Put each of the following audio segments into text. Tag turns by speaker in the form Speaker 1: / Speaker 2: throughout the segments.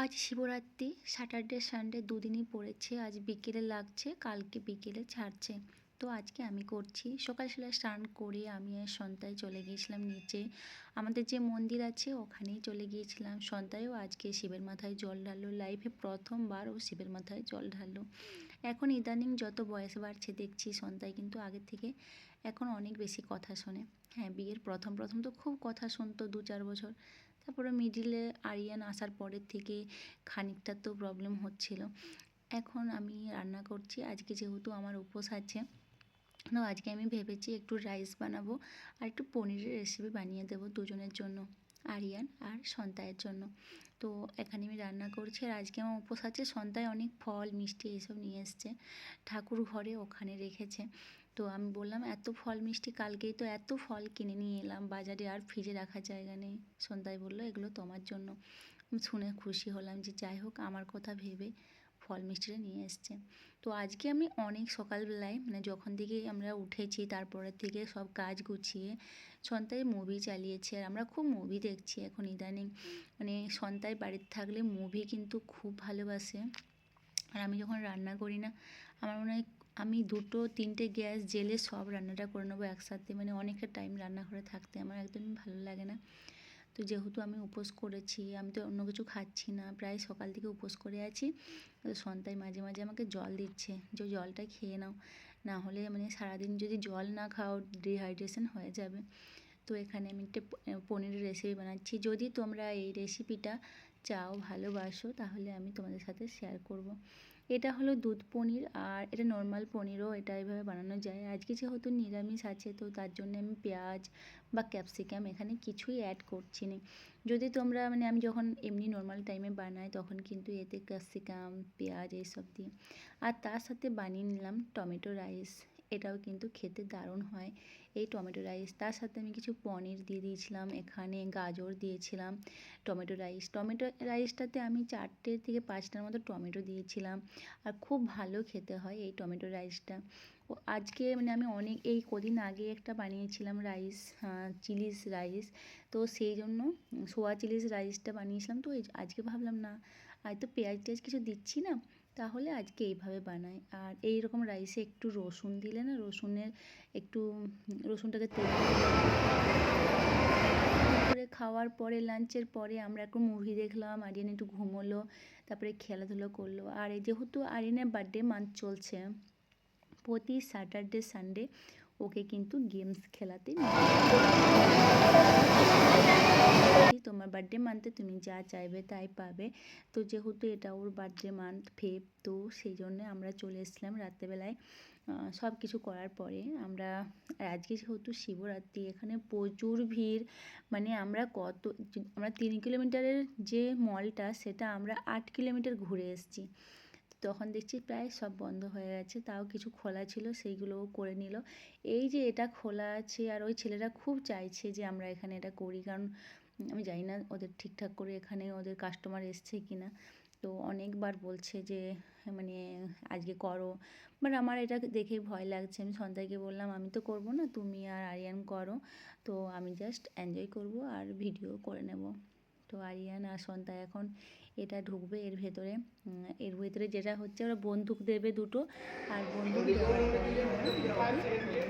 Speaker 1: আজ Shivratri Saturday Sunday দুদিনই পড়েছে, আজ বিকেলে লাগছে, কালকে বিকেলে ছাড়ছে। তো আজকে আমি করছি। সকাল সকাল স্নান করে আমি আর সন্তায় চলে গিয়েছিলাম নিচে। আমাদের যে মন্দির আছে, ওখানেই চলে গিয়েছিলাম। সন্তায়ও আজকে শিবের মাথায় জল ঢাললো। লাইফে প্রথমবার ও শিবের মাথায় জল ঢাললো। এখন ইদানিং যত বয়স বাড়ছে দেখছি সন্তায় কিন্তু আগের থেকে এখন অনেক বেশি কথা শোনে। হ্যাঁ বিয়ের প্রথম প্রথম তো খুব কথা শুনতো দু চার বছর। তারপরে মিডিলে আরিয়ান আসার পরের থেকে খানিকটা তো প্রবলেম হচ্ছিল। এখন আমি রান্না করছি, আজকে যেহেতু আমার উপোস আছে, তো আজকে আমি ভেবেছি একটু রাইস বানাবো আর একটু পনিরের রেসিপি বানিয়ে দেবো দুজনের জন্য, আরিয়ান আর সন্তায়ের জন্য। তো এখানে আমি রান্না করছি আর আজকে আমার উপোস আছে, সন্তায় অনেক ফল, মিষ্টি এইসব নিয়ে এসছে, ঠাকুর ঘরে ওখানে রেখেছে। তো আমি বললাম, এত ফল মিষ্টি, কালকেই তো এত ফল কিনে নিয়ে এলাম, বাজারে আর ফ্রিজে রাখার জায়গা নেই। সন্তায় বলল, এগুলো তোমার জন্য। শুনে খুশি হলাম যে, যাই হোক, আমার কথা ভেবে ফল মিষ্টিটা নিয়ে এসছে। তো আজকে আমি অনেক সকালবেলায় মানে যখন থেকে আমরা উঠেছি, তারপরের থেকে সব কাজ গুছিয়ে সন্তায় মুভি চালিয়েছে। আর আমরা খুব মুভি দেখছি এখন ইদানিং। মানে সন্তায় বাড়িতে থাকলে মুভি কিন্তু খুব ভালোবাসে। আর আমি যখন রান্না করি না, আমার মনে হয় আমি দুটো, তিনটে গ্যাস জেলে সব রান্নাটা করে নেব একসাথে। মানে অনেকটা টাইম রান্নাঘরে থাকতে আমার একদমই ভালো লাগে না। তো যেহেতু আমি উপোস করেছি, আমি তো অন্য কিছু খাচ্ছি না, প্রায় সকাল থেকে উপোস করে আছি। তো সন্তায় মাঝে মাঝে আমাকে জল দিচ্ছে, যে জলটা খেয়ে নাও। না হলে মানে সারাদিন যদি জল না খাও ডিহাইড্রেশন হয়ে যাবে। তো এখানে আমি একটা পনিরের রেসিপি বানাচ্ছি। যদি তোমরা এই রেসিপিটা চাও, ভালোবাসো, তাহলে আমি তোমাদের সাথে শেয়ার করব। এটা হলো দুধ পনির আর এটা নর্মাল পনিরও এটা এভাবে বানানো যায়। আজকে যেহেতু নিরামিষ আছে, তো তার জন্য আমি পেঁয়াজ বা ক্যাপসিকাম এখানে কিছুই অ্যাড করছি না। যদি তোমরা মানে আমি যখন এমনি নর্মাল টাইমে বানাই, তখন কিন্তু এতে ক্যাপসিকাম পেঁয়াজ এইসব দিয়ে। আর তার সাথে বানিয়ে নিলাম টমেটো রাইস এটাও কিন্তু খেতে দারুণ হয়। এই টমেটো রাইস, তার সাথে আমি কিছু পনির দিয়ে দিয়েছিলাম, এখানে গাজর দিয়েছিলাম, টমেটো রাইস। টমেটো রাইসটাতে আমি চারটে থেকে পাঁচটার মতো টমেটো দিয়েছিলাম আর খুব ভালো খেতে হয় এই টমেটো রাইসটা। ও আজকে মানে আমি অনেক, এই কদিন আগে একটা বানিয়েছিলাম রাইস চিলিস রাইস। তো সেই জন্য সোয়া চিলিস রাইসটা বানিয়েছিলাম। তো আজকে ভাবলাম না, আজ তো পেঁয়াজ টেয়াজ কিছু দিচ্ছি না? তাহলে আজকে এইভাবে বানাই। আর এই রকম রাইসে একটু রসুন দিলে না, রসুনের একটু, রসুনটাকে তেল করে খাওয়ার পরে লাঞ্চের পরে আমরা একটু মুভি দেখলাম, আরিয়ান একটু ঘুমোলো, তারপরে খেলাধুলো করল। আর যেহেতু আরিয়ানের বার্থডে মান্থ চলছে, প্রতি স্যাটারডে সানডে ওকে কিন্তু গেমস খেলাতে তোমার বার্থডে মান্থে তুমি যা চাইবে তাই পাবে। তো যেহেতু এটা ওর বার্থডে মান্থ ফেব তো সেই জন্যে আমরা চলে এসেছিলাম রাত্রেবেলায় সব কিছু করার পরে। আমরা, আজকে যেহেতু শিবরাত্রি, এখানে প্রচুর ভিড়। মানে আমরা কত, আমরা তিন কিলোমিটারের যে মলটা সেটা আমরা আট কিলোমিটার ঘুরে এসেছি। তখন দেখছি প্রায় সব বন্ধ হয়ে গেছে, তাও কিছু খোলা ছিল, সেইগুলোও করে নিল। এই যে এটা খোলা আছে, আর ওই ছেলেরা খুব চাইছে যে আমরা এখানে এটা করি, কারণ আমি জানি না ওদের ঠিকঠাক করে এখানে ওদের কাস্টমার এসছে কি না তো অনেকবার বলছে যে মানে আজকে করো। বাট আমার এটা দেখে ভয় লাগছে, আমি সন্ধ্যাকে বললাম, আমি তো করব না, তুমি আর আরিয়ান করো। তো আমি জাস্ট এনজয় করব আর ভিডিও করে নেব। তো আরিয়ান আর সন্ধ্যা এখন এটা ঢুকবে এর ভেতরে এর ভেতরে যেটা হচ্ছে ওরা বন্দুক দেবে দুটো আর বন্দুক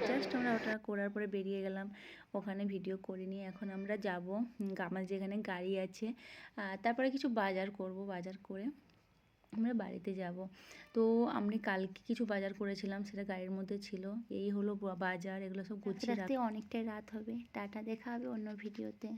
Speaker 1: জাস্ট আমরা ওটা করার পরে বেরিয়ে গেলাম ওখানে ভিডিও করে নিয়ে এখন আমরা যাব আমার যেখানে গাড়ি আছে তারপরে কিছু বাজার করব বাজার করে আমরা বাড়িতে যাব। তো আমি কালকে কিছু বাজার করেছিলাম সেটা গাড়ির মধ্যে ছিল এই হলো বাজার এগুলো সব গুছিয়ে রাতে অনেকটাই রাত হবে টাটা দেখা হবে অন্য ভিডিওতে।